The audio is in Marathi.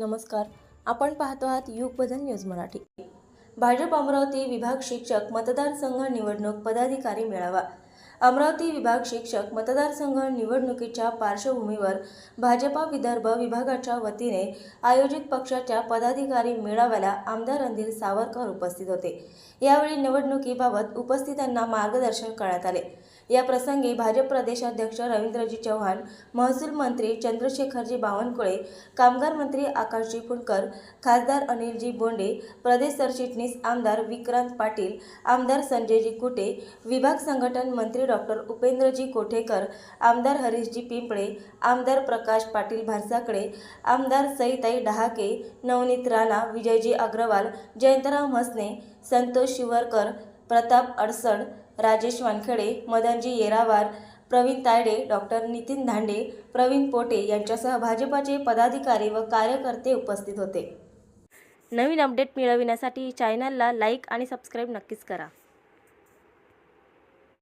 नमस्कार. आपण पाहतो आहात युग बदल न्यूज मराठी. भाजप अमरावती विभाग शिक्षक मतदारसंघ निवडणूक पदाधिकारी मेळावा. अमरावती विभाग शिक्षक मतदारसंघ निवडणुकीच्या पार्श्वभूमीवर भाजपा विदर्भ विभागाच्या वतीने आयोजित पक्षाच्या पदाधिकारी मेळाव्याला आमदार रणधीर सावरकर उपस्थित होते. यावेळी निवडणुकीबाबत उपस्थितांना मार्गदर्शन करण्यात आले. या प्रसंगी भाजप प्रदेशाध्यक्ष रवींद्रजी चव्हाण महसूल मंत्री चंद्रशेखरजी बावनकुळे कामगार मंत्री आकाशजी फुंडकर खासदार अनिलजी बोंडे प्रदेश सरचिटणीस आमदार विक्रांत पाटील आमदार संजयजी कुटे विभाग संघटन मंत्री डॉक्टर उपेंद्रजी कोठेकर आमदार हरीशजी पिंपळे आमदार प्रकाश पाटील भारसाकडे आमदार सईताई डहाके नवनीत राणा विजयजी अग्रवाल जयंतराव म्हसने संतोष शिवरकर प्रताप अडसड राजेश वानखेडे मदनजी येरावार प्रवीण तायडे डॉक्टर नितीन धांडे प्रवीण पोटे यांच्यासह भाजपाचे पदाधिकारी व कार्यकर्ते उपस्थित होते. नवीन अपडेट मिळविण्यासाठी चॅनलला लाईक आणि सबस्क्राईब नक्कीच करा.